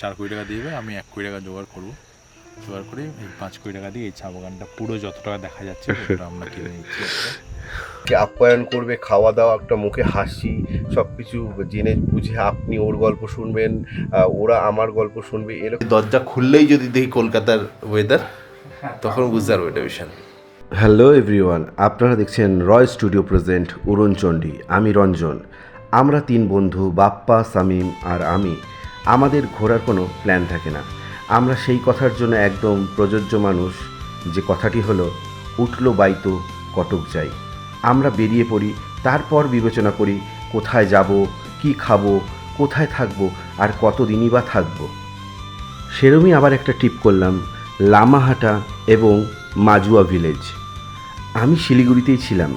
চার কোটি টাকা দিবে আমি এক কোটি টাকা জোগাড় করব। জোগাড় করে এই পাঁচ কোটি টাকা দিয়ে এই চা বাগানটা পুরো যত টাকা দেখা যাচ্ছে আমরা কিনে নিচ্ছি। কে আপ্যায়ন করবে খাওয়া দাওয়া একটা মুখে হাসি সব কিছু জেনে বুঝে আপনি ওর গল্প শুনবেন ওরা আমার গল্প শুনবে এরকম। দরজা খুললেই যদি দেখি কলকাতার ওয়েদার তখন বুঝতে পারব এটা বিশাল হ্যালো এভরিওয়ান আপনারা দেখছেন রয় স্টুডিও প্রেজেন্ট উড়নচণ্ডী আমি রঞ্জন। আমরা তিন বন্ধু বাপ্পা সামিম আর আমি। আমাদের ঘোরার কোনো প্ল্যান থাকে না। আমরা সেই কথার জন্য একদম প্রযোজ্য মানুষ যে কথাটি হলো, উঠল বাইতো কটক যাই। আমরা বেরিয়ে পড়ি, তারপর বিবেচনা করি, কোথায় যাব, কি খাব, কোথায় থাকব, আর কতদিনই বা থাকব। সেরমই আবার একটা ট্রিপ করলাম, লামাহাটা এবং মাজুয়া ভিলেজ আমি শিলিগুড়িতেই ছিলাম।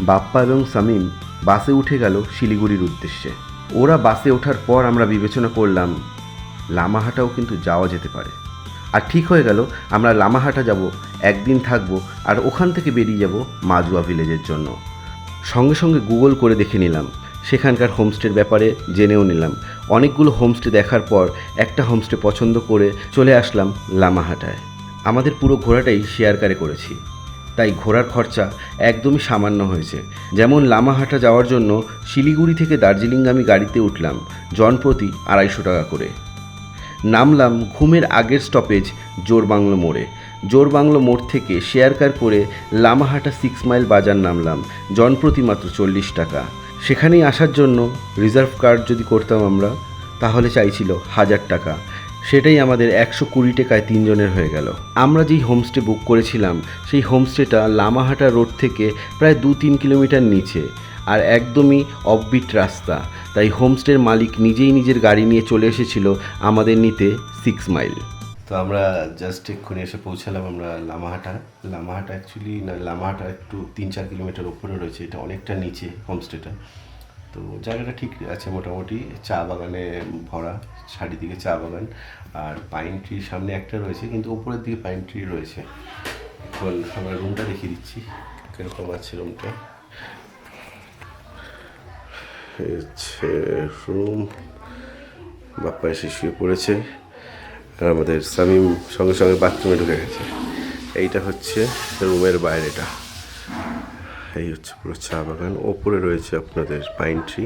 বাপ্পা এবং সামিম বাসে উঠে গেল শিলিগুড়ির উদ্দেশ্যে। ওরা বাসে ওঠার পর আমরা বিবেচনা করলাম, লামাহাটাও কিন্তু যাওয়া যেতে পারে। আর ঠিক হয়ে গেল, আমরা লামাহাটা যাব, একদিন থাকব, আর ওখান থেকে বেরিয়ে যাব মাজুয়া ভিলেজের জন্য। সঙ্গে সঙ্গে গুগল করে দেখে নিলাম, সেখানকার হোমস্টের ব্যাপারে জেনেও নিলাম। অনেকগুলো হোমস্টে দেখার পর একটা হোমস্টে পছন্দ করে চলে আসলাম লামাহাটায়। আমাদের পুরো ঘোরাটাই শেয়ার কারে করেছি। তাই ঘোরার খরচা একদমই সামান্য হয়েছে। যেমন লামাহাটা যাওয়ার জন্য শিলিগুড়ি থেকে দার্জিলিং আমি গাড়িতে উঠলাম, জনপ্রতি আড়াইশো টাকা করে। নামলাম ঘুমের আগের স্টপেজ জোরবাংলো মোড়ে। জোরবাংলো মোড় থেকে শেয়ার কার করে লামাহাটা সিক্স মাইল বাজার নামলাম, জনপ্রতি মাত্র চল্লিশ টাকা। সেখানেই আসার জন্য রিজার্ভ কার্ড যদি করতাম আমরা, তাহলে চাইছিল হাজার টাকা। সেটাই আমাদের একশো কুড়ি টাকায় তিনজনের হয়ে গেল। আমরা যেই হোমস্টে বুক করেছিলাম, সেই হোমস্টেটা লামাহাটা রোড থেকে প্রায় দু তিন কিলোমিটার নিচে আর একদমই অফবিট রাস্তা। তাই হোমস্টের মালিক নিজেই নিজের গাড়ি নিয়ে চলে এসেছিল আমাদের নিতে সিক্স মাইল তো আমরা জাস্ট এক্ষুনি এসে পৌঁছালাম আমরা লামাহাটা। লামাহাটা অ্যাকচুয়ালি না, লামাহাটা একটু তিন চার কিলোমিটার উপরে রয়েছে, এটা অনেকটা নিচে হোমস্টেটা। তো জায়গাটা ঠিক আছে মোটামুটি, চা বাগানে ভরা। চারিদিকে চা বাগান আর পাইন ট্রির সামনে একটা রয়েছে, কিন্তু উপরের দিকে পাইন ট্রি রয়েছে। এখন আমরা রুমটা দেখিয়ে দিচ্ছি, কীরকম আছে রুমটা হচ্ছে রুম বাপ্পা এসে শুয়ে পড়েছে। আর আমাদের সামিম সঙ্গে সঙ্গে বাথরুমে ঢুকে গেছে। এইটা হচ্ছে রুমের বাইরেটা। এই হচ্ছে পুরো চা বাগান। ওপরে রয়েছে আপনাদের পাইন ট্রি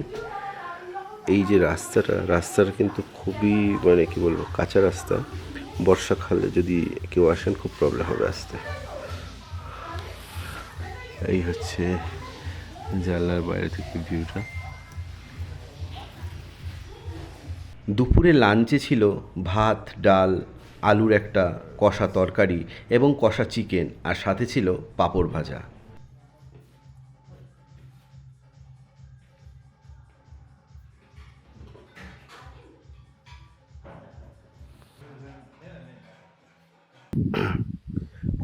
এই যে রাস্তাটা রাস্তাটা কিন্তু খুবই মানে কি বলব, কাঁচা রাস্তা। বর্ষাকালে যদি কেউ আসেন, খুব প্রবলেম হবে আসতে। এই হচ্ছে জানলার বাইরে থেকে ভিউটা দুপুরে লাঞ্চে ছিল ভাত, ডাল, আলুর একটা কষা তরকারি এবং কষা চিকেন আর সাথে ছিল পাঁপড় ভাজা।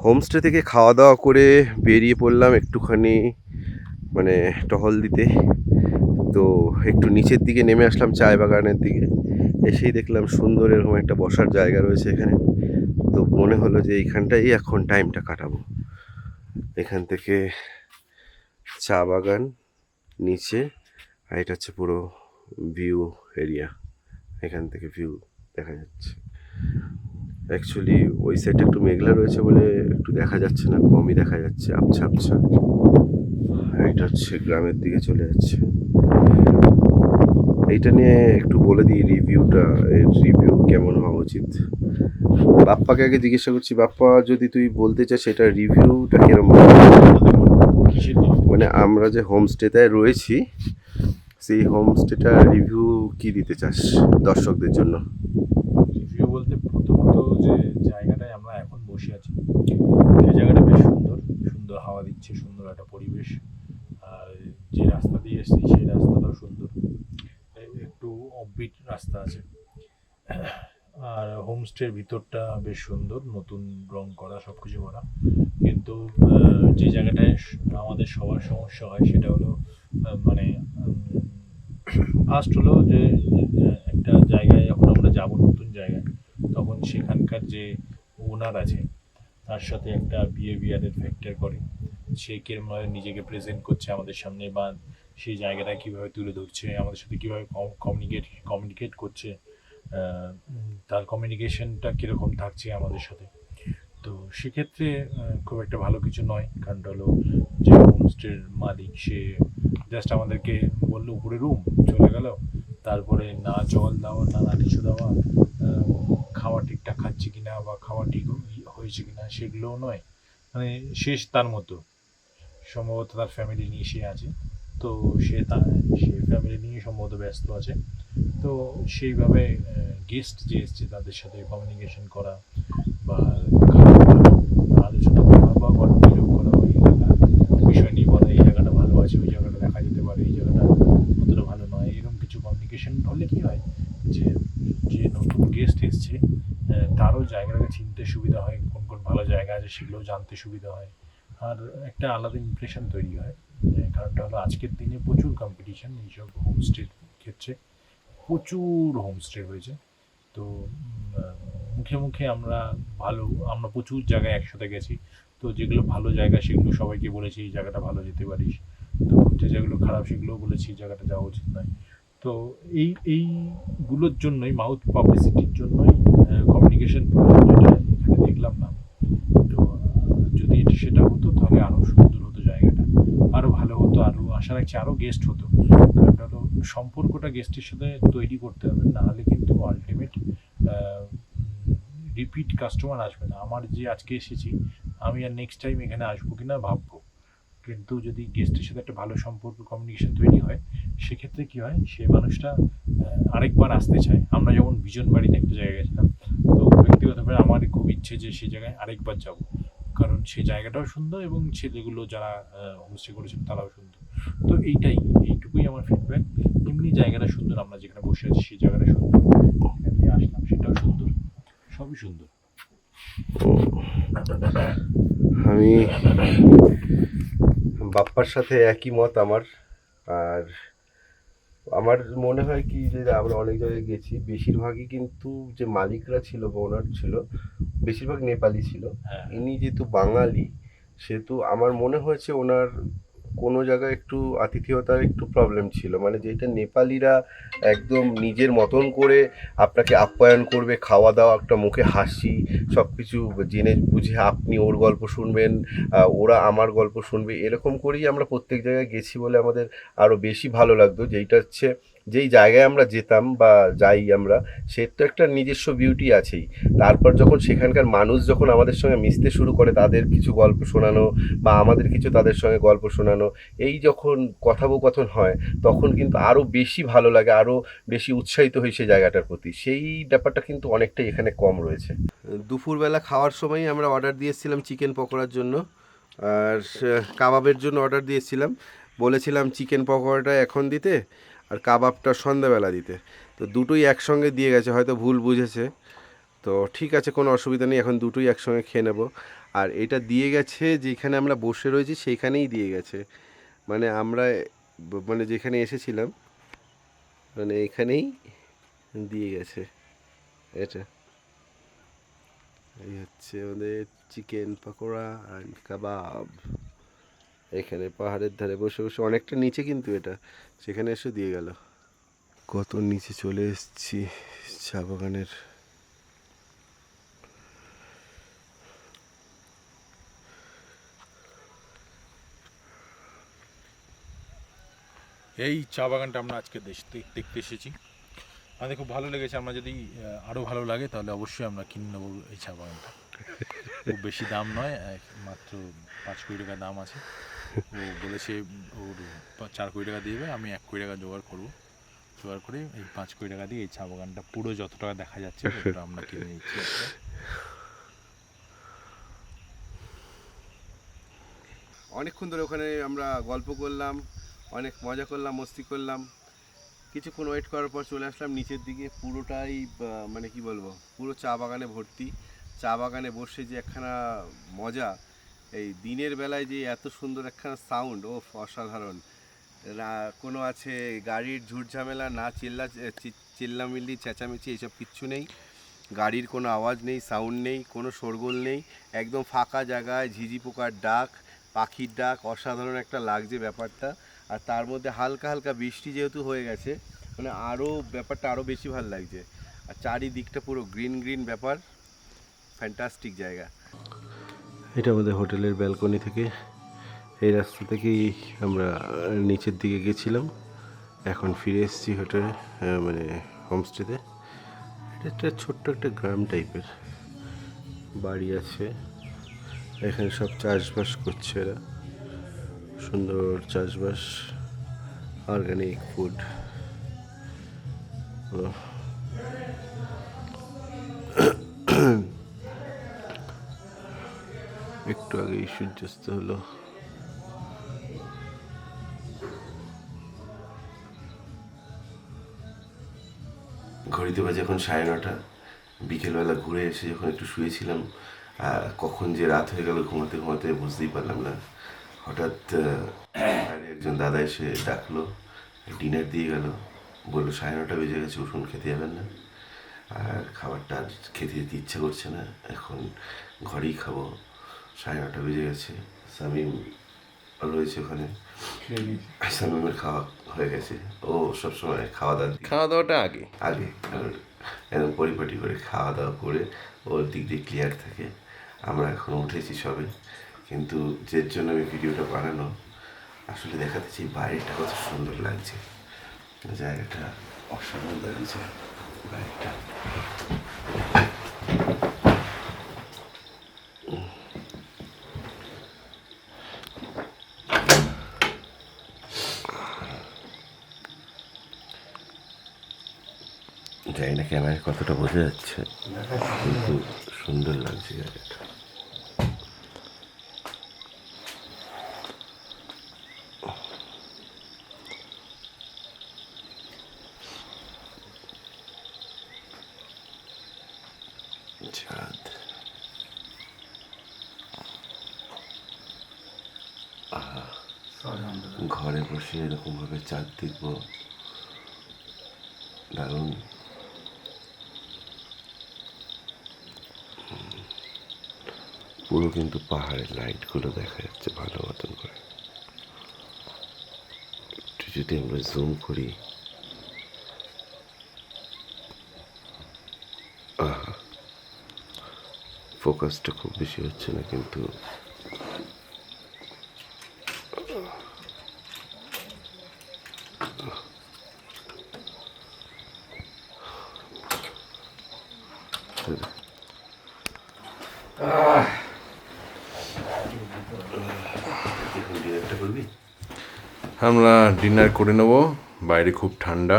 হোমস্টে থেকে খাওয়া দাওয়া করে বেরিয়ে পড়লাম একটুখানি মানে টহল দিতে। তো একটু নিচের দিকে নেমে আসলাম চায় বাগানের দিকে। এসেই দেখলাম সুন্দর এরকম একটা বসার জায়গা রয়েছে এখানে। তো মনে হলো যে এইখানটাই এখন টাইমটা কাটাবো। এখান থেকে চা বাগান নিচে, আর এটা হচ্ছে পুরো ভিউ এরিয়া এখান থেকে ভিউ দেখা যাচ্ছে। অ্যাকচুয়ালি ওই সাইডটা একটু মেঘলা রয়েছে বলে একটু দেখা যাচ্ছে না, কমই দেখা যাচ্ছে আবছা আবছা এটা হচ্ছে গ্রামের দিকে চলে যাচ্ছে। এইটা নিয়ে একটু বলে দিই রিভিউটা এর রিভিউ কেমন হওয়া উচিত? বাপ্পাকে আগে জিজ্ঞাসা করছি, বাপ্পা, যদি তুই বলতে চাস সেটা রিভিউটা কিরম মানে আমরা যে হোমস্টেতে রয়েছি, সেই হোমস্টেটার রিভিউ কি দিতে চাস দর্শকদের জন্য রিভিউ বলতে প্রথমত যে জায়গাটায় আমরা এখন বসে আছি সেই জায়গাটা বেশ সুন্দর সুন্দর হাওয়া দিচ্ছে, সুন্দর একটা পরিবেশ। আর যে রাস্তা দিয়ে এসেছি সেই রাস্তাটাও সুন্দর। একটু অফবিট রাস্তা আছে। আর হোমস্টের ভিতরটা বেশ সুন্দর, নতুন রং করা সব কিছু করা। কিন্তু যে জায়গাটায় আমাদের সবার সমস্যা হয় সেটা হলো মানে ফার্স্ট হলো যে একটা জায়গায় যখন আমরা যাব নতুন জায়গায়, তখন সেখানকার যে ওনার আছে তার সাথে একটা বিহেভিয়ারের ফ্যাক্টর করে। সে কিরমভাবে নিজেকে প্রেজেন্ট করছে আমাদের সামনে বা সেই জায়গাটা কীভাবে তুলে ধরছে, আমাদের সাথে কীভাবে কমিউনিকেট কমিউনিকেট করছে তার কমিউনিকেশনটা কীরকম থাকছে আমাদের সাথে। তো সেক্ষেত্রে খুব একটা ভালো কিছু নয়। কারণটা হলো যে হোমস্টের মালিক, সে জাস্ট আমাদেরকে বলল, উপরে রুম চলে গেল। তারপরে না জল দেওয়া, না কিছু দেওয়া খাওয়া ঠিকঠাক খাচ্ছে কিনা বা খাওয়া ঠিক হয়েছে কিনা সেগুলোও নয়। মানে শেষ তার মতো। সম্ভবত তার ফ্যামিলি নিয়ে সে আছে। তো সে তার সে ফ্যামিলি নিয়ে সম্ভবত ব্যস্ত আছে। তো সেইভাবে গেস্ট যে এসছে তাদের সাথে কমিউনিকেশন করা বা আলোচনা করা বা গুজব করা ওই এলাকার বিষয় নিয়ে বলা এই জায়গাটা ভালো আছে ওই জায়গাটা দেখা যেতে পারে এই জায়গাটা অতটা ভালো নয় এরকম কিছু কমিউনিকেশন হলে কি হয় যে যে নতুন গেস্ট এসছে আহ, তারও জায়গাটাকে চিনতে সুবিধা হয়, কোন কোন ভালো জায়গা আছে সেগুলোও জানতে সুবিধা হয়। আর একটা আলাদা ইমপ্রেশন তৈরি হয়। কারণটা হলো আজকের দিনে প্রচুর কম্পিটিশন এইসব হোমস্টের ক্ষেত্রে। প্রচুর হোমস্টে হয়েছে। তো মুখে মুখে আমরা ভালো, আমরা প্রচুর জায়গায় একসাথে গেছি। তো যেগুলো ভালো জায়গা সেগুলো সবাইকে বলেছি, এই জায়গাটা ভালো যেতে পারিস। তো যে জায়গাগুলো খারাপ সেগুলোও বলেছি, এই জায়গাটা যাওয়া উচিত নয়। তো এই, এইগুলোর জন্যই মাউথ পাবলিসিটির জন্যই প্রয়োজন যেটা এখানে দেখলাম না। তো, যদি সেটা হতো, তাহলে আরও সুন্দর হতো জায়গাটা। আরও ভালো হতো আরও আশা রাখছি আরও গেস্ট হতো। কারণ সম্পর্কটা গেস্টের সাথে তৈরি করতে হবে, না হলে কিন্তু আলটিমেট রিপিট কাস্টমার আসবে না। আমার যে আজকে এসেছি, আমি আর নেক্সট টাইম এখানে আসব কিনা ভাববো। কিন্তু যদি গেস্টের সাথে একটা ভালো সম্পর্ক কমিউনিকেশন তৈরি হয়, সেক্ষেত্রে কি হয়, সে মানুষটা আরেকবার আসতে চায়। আমরা যেমন বিজন বাড়িতে একটা জায়গায় গেছিলাম তো ব্যক্তিগতভাবে আমার খুব ইচ্ছে যে সেই জায়গায় আরেকবার যাব। কারণ সেই জায়গাটাও সুন্দর এবং ছেলেগুলো যারা হোমস্টে করেছেন তারাও সুন্দর। তো এইটাই, এইটুকুই আমার ফিডব্যাক এমনি জায়গাটা সুন্দর, আমরা যেখানে বসে আছি সেই জায়গাটা সুন্দর। আসলাম, সেটাও সুন্দর। সবই সুন্দর। আমি বাপ্পার সাথে একই মত আমার, আর আমার মনে হয় কি যে আমরা অনেক জায়গায় গেছি। বেশিরভাগই কিন্তু যে মালিকরা ছিল বা ওনার ছিল বেশিরভাগ নেপালি ছিল। হ্যাঁ। ইনি যেহেতু বাঙালি সেহেতু আমার মনে হয়েছে ওনার কোনো জায়গায় একটু আতিথেয়তার একটু প্রবলেম ছিল। মানে যেটা নেপালিরা একদম নিজের মতন করে আপনাকে আপ্যায়ন করবে খাওয়া দাওয়া একটা মুখে হাসি সব কিছু জেনে বুঝে আপনি ওর গল্প শুনবেন ওরা আমার গল্প শুনবে, এরকম করেই আমরা প্রত্যেক জায়গায় গেছি বলে আমাদের আরও বেশি ভালো লাগতো। যেইটা হচ্ছে যেই জায়গায় আমরা যেতাম বা যাই আমরা, সে তো একটা নিজস্ব বিউটি আছেই। তারপর যখন সেখানকার মানুষ যখন আমাদের সঙ্গে মিশতে শুরু করে, তাদের কিছু গল্প শোনানো বা আমাদের কিছু তাদের সঙ্গে গল্প শোনানো, এই যখন কথোপকথন হয়, তখন কিন্তু আরও বেশি ভালো লাগে আরও বেশি উৎসাহিত হই সেই জায়গাটার প্রতি। সেই ব্যাপারটা কিন্তু অনেকটাই এখানে কম রয়েছে। দুপুরবেলা খাওয়ার সময় আমরা অর্ডার দিয়েছিলাম চিকেন পকোড়ার জন্য, আর কাবাবের জন্য অর্ডার দিয়েছিলাম। বলেছিলাম চিকেন পকোড়াটা এখন দিতে। আর কাবাবটা সন্ধ্যাবেলা দিতে। তো দুটোই একসঙ্গে দিয়ে গেছে, হয়তো ভুল বুঝেছে। তো ঠিক আছে, কোনো অসুবিধা নেই, এখন দুটোই একসঙ্গে খেয়ে নেব। আর এটা দিয়ে গেছে যেখানে আমরা বসে রয়েছি, সেইখানেই দিয়ে গেছে। মানে আমরা মানে যেখানে এসেছিলাম মানে এখানেই দিয়ে গেছে। এটা। এই হচ্ছে আমাদের চিকেন পকোড়া অ্যান্ড কাবাব। এখানে পাহাড়ের ধারে বসে বসে অনেকটা নিচে কিন্তু এটা। সেখানে এসে দিয়ে গেল। কত নিচে চলে এসেছি চা বাগানের। এই চা বাগানটা আমরা আজকে দেখতে দেখতে এসেছি। আমাদের খুব ভালো লেগেছে। আমরা যদি আহ, আরও ভালো লাগে তাহলে অবশ্যই আমরা কিনে নেব এই চা বাগানটা। খুব বেশি দাম নয় মাত্র পাঁচ কোটি টাকা দাম আছে। ও বলেছে ওর চার কোটি টাকা দিবে, আমি এক কোটি টাকা জোগাড় করব। জোগাড় করে এই পাঁচ কোটি টাকা দিয়ে এই চা বাগানটা পুরো যত টাকা দেখা যাচ্ছে আমরা কিনে নিচ্ছি। অনেকক্ষণ ধরে ওখানে আমরা গল্প করলাম, অনেক মজা করলাম, মস্তি করলাম। কিছুক্ষণ ওয়েট করার পর চলে আসলাম নিচের দিকে, পুরোটাই মানে কি বলব, পুরো চা বাগানে ভর্তি। চা বাগানে বসে যে একখানা মজা এই দিনের বেলায় যে এত সুন্দর একখানা সাউন্ড ও অসাধারণ। কোনো আছে গাড়ির ঝুট ঝামেলা, না চিল্লা চিল্লামিল্লি, চেঁচামেচি এইসব কিচ্ছু নেই। গাড়ির কোনো আওয়াজ নেই সাউন্ড নেই, কোনো শোরগোল নেই। একদম ফাঁকা জায়গায় ঝিঝি পোকার ডাক, পাখির ডাক, অসাধারণ একটা লাগছে ব্যাপারটা। আর তার মধ্যে হালকা হালকা বৃষ্টি যেহেতু হয়ে গেছে মানে আরও ব্যাপারটা আরও বেশি ভালো লাগছে। আর চারিদিকটা পুরো গ্রিন গ্রিন ব্যাপার। ফ্যান্টাস্টিক জায়গা। এটা আমাদের হোটেলের ব্যালকনি থেকে। এই রাস্তা থেকেই আমরা নিচের দিকে গেছিলাম। এখন ফিরে এসেছি হোটেলে মানে হোমস্টেতে। এটা একটা ছোট্ট একটা গ্রাম টাইপের বাড়ি আছে। এখানে সব চাষবাস করছে এরা। সুন্দর চাষবাস অর্গানিক ফুড একটু আগেই সূর্যাস্ত হলো। ঘড়িতে বাজে এখন সাড়ে নটা। বিকেলবেলা ঘুরে এসে যখন একটু শুয়েছিলাম কখন যে রাত হয়ে গেল ঘুমাতে ঘুমাতে বুঝতেই পারলাম না। হঠাৎ একজন দাদা এসে ডাকলো, ডিনার দিয়ে গেল। বলল, সাড়ে নটা বেজে গেছে, উঠুন খেতে যাবেন না। আর খাবারটা আর খেতে যেতে ইচ্ছে করছে না। এখন ঘরেই খাব। সাড়ে নটা বেজে গেছে। সামিম রয়েছে ওখানে। সামিমের খাওয়া হয়ে গেছে। ও সবসময় খাওয়া দাওয়া খাওয়া দাওয়াটা আগে? আগে। আর একদম পরিপাটি করে খাওয়া দাওয়া করে ওর দিক দিয়ে ক্লিয়ার থাকে। আমরা এখন উঠেছি সবে। কিন্তু যে জন্য আমি ভিডিওটা বানানো আসলে দেখাতে চাই বাইরেটা কত সুন্দর লাগছে। জায়গাটা অসাধারণ লাগছে। বাইরেটা। ক্যামেরায় কতটা বোঝা যাচ্ছে। কিন্তু সুন্দর লাগছে জায়গাটা। ঘরে বসে এরকম ভাবে চাঁদ দেখব। দারুণ। পুরো কিন্তু পাহাড়ের লাইটগুলো দেখা যাচ্ছে ভালো মতন করে। একটু যদি আমরা জুম করি। ফোকাসটা খুব বেশি হচ্ছে না কিন্তু ডিনারটা করবি আমরা ডিনার করে নেব। বাইরে খুব ঠান্ডা।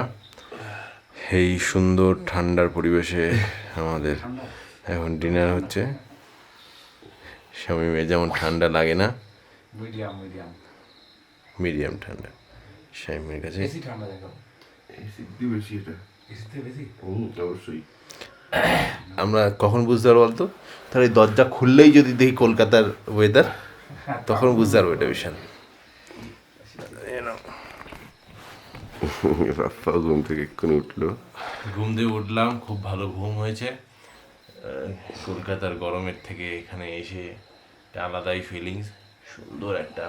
এই সুন্দর ঠান্ডার পরিবেশে আমাদের এখন ডিনার হচ্ছে। স্বামী মেয়ে যেমন ঠান্ডা লাগে না। Medium medium. মিডিয়াম ঠান্ডা। স্বামীর কাছে বেশি ঠান্ডা দেখো বেশি এটা। এসিতে বেশি? হুম অবশ্যই। আমরা কখন বুঝতে পারব বলতো? তাহলে এই দরজা খুললেই যদি দেখি কলকাতার ওয়েদার তখন বুঝতে পারব এটা বিশাল। বাপ্পা ঘুম থেকে এক্ষুনি উঠল। ঘুম দিয়ে উঠলাম, খুব ভালো ঘুম হয়েছে। কলকাতার গরমের থেকে এখানে এসে একটা আলাদাই ফিলিংস সুন্দর একটা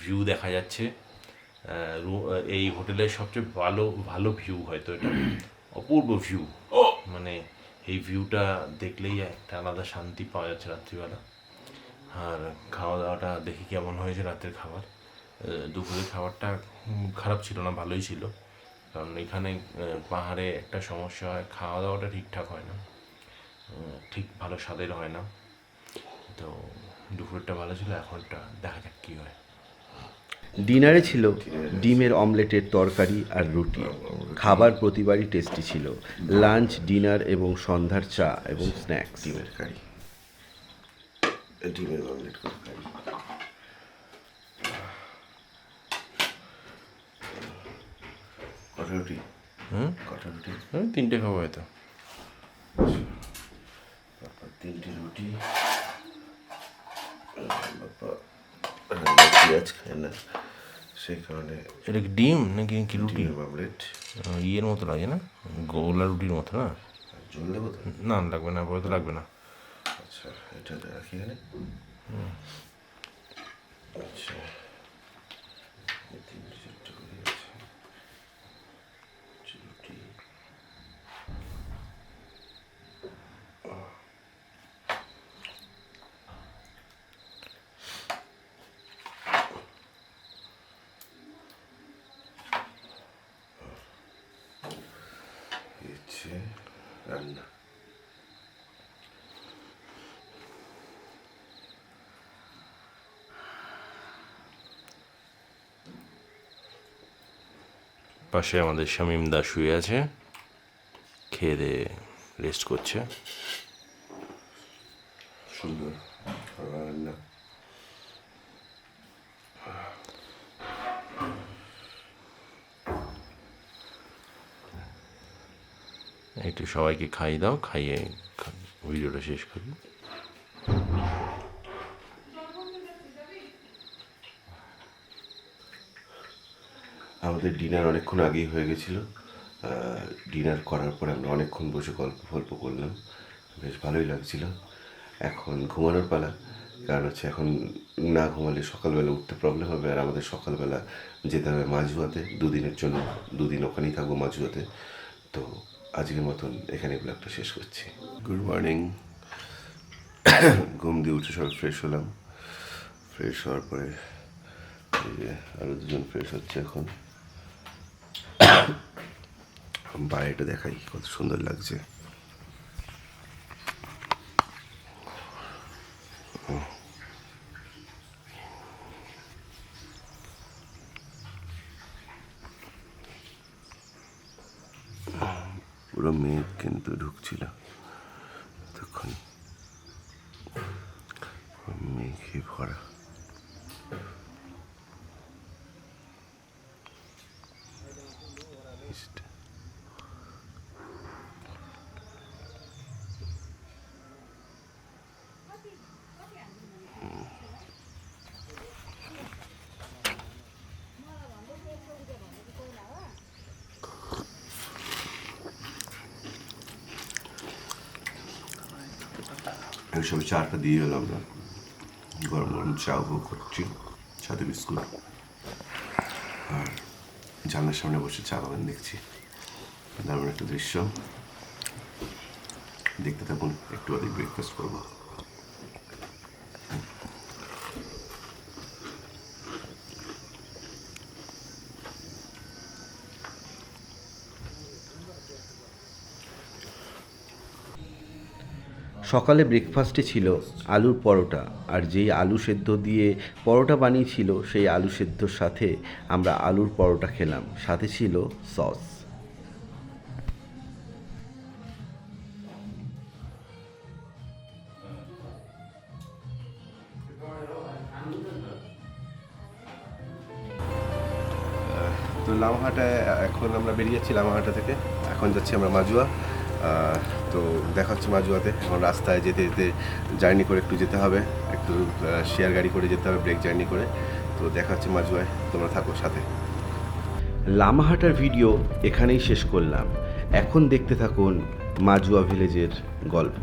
ভিউ দেখা যাচ্ছে। এই হোটেলের সবচেয়ে ভালো ভালো ভিউ হয়তো এটা। অপূর্ব ভিউ মানে এই ভিউটা দেখলেই একটা আলাদা শান্তি পাওয়া যাচ্ছে রাত্রিবেলা। আর খাওয়া দাওয়াটা দেখি কেমন হয়েছে রাতের খাবার। দুপুরের খাবারটা খারাপ ছিল না ভালোই ছিল। কারণ এখানে পাহাড়ে একটা সমস্যা হয় খাওয়া দাওয়াটা ঠিকঠাক হয় না। ঠিক ভালো স্বাদের হয় না। তো দুপুরটা ভালো ছিল এখনটা দেখা যাক কী হয়। ডিনারে ছিল ডিমের অমলেটের তরকারি আর রুটি। খাবার প্রতিবারই টেস্টি ছিল। লাঞ্চ ডিনার এবং সন্ধ্যার চা এবং স্ন্যাক্স। ডিমের কারি। ডিমের অমলেট করে কারি কটা রুটি। হুম? কটা রুটি? হুম, তিনটে খাব হয়তো। বাপ্পা তিনটে রুটি। বাপ্পা পেঁয়াজ খায় না। সেই কারণে এটা কি ডিম নাকি কি রুটি? অমলেট ইয়ের মতো লাগে না? গোলা রুটির মতো না? জল দেবো তো? না লাগবে না তো লাগবে না। আচ্ছা এটা রাখি এখানে। আচ্ছা এই তিনটে চারটে করে আছে রুটি পাশে আমাদের শামীম দা শুয়ে আছে। খেয়ে দিয়ে রেস্ট করছে। সুন্দর। রান্না একটু সবাইকে খাইয়ে দাও খাইয়ে ভিডিওটা শেষ করি। আমাদের ডিনার অনেকক্ষণ আগেই হয়ে গেছিল। ডিনার করার পরে আমরা অনেকক্ষণ বসে গল্প ফল্প করলাম। বেশ ভালোই লাগছিল। এখন ঘুমানোর পালা, কারণ হচ্ছে এখন না ঘুমালে সকালবেলা উঠতে প্রবলেম হবে আর আমাদের সকালবেলা যেতে হবে মাঝুয়াতে দুদিনের জন্য, দুদিন ওখানেই থাকব মাঝুয়াতে তো আজকের মতন এখানে ব্লগটা শেষ করছি। গুড মর্নিং ঘুম দিয়ে উঠে সব ফ্রেশ হলাম। ফ্রেশ হওয়ার পরে আরও দুজন ফ্রেশ হচ্ছে এখন। বাইরেটা দেখাই কত সুন্দর লাগছে পুরো মেঘ কিন্তু ঢুকছিল তখন মেঘে ভরা East. এইসব চারটা দিয়ে এলাম না। গরম গরম চা উপভোগ করছি, সাথে বিস্কুট। আর জানলার সামনে বসে চা বাগান দেখছি। দারুণ একটা দৃশ্য। দেখতে থাকুন, একটু অধিক ব্রেকফাস্ট করব। সকালে ব্রেকফাস্টে ছিল আলুর পরোটা, আর যেই আলু সেদ্ধ দিয়ে পরোটা বানিয়েছিল, সেই আলু সেদ্ধর সাথে আমরা আলুর পরোটা খেলাম। সাথে ছিল সস তো লামহাটায় এখন আমরা বেরিয়ে যাচ্ছি লামহাটা থেকে। এখন যাচ্ছি আমরা মাজুয়া। তো দেখা হচ্ছে মাজুয়াতে এখন রাস্তায় যেতে যেতে জার্নি করে একটু যেতে হবে। একটু শেয়ার গাড়ি করে যেতে হবে, ব্রেক জার্নি করে। তো দেখা হচ্ছে মাজুয়ায় তোমরা থাকো সাথে। লামাহাটার ভিডিও এখানেই শেষ করলাম। এখন দেখতে থাকুন মাজুয়া ভিলেজের গল্প।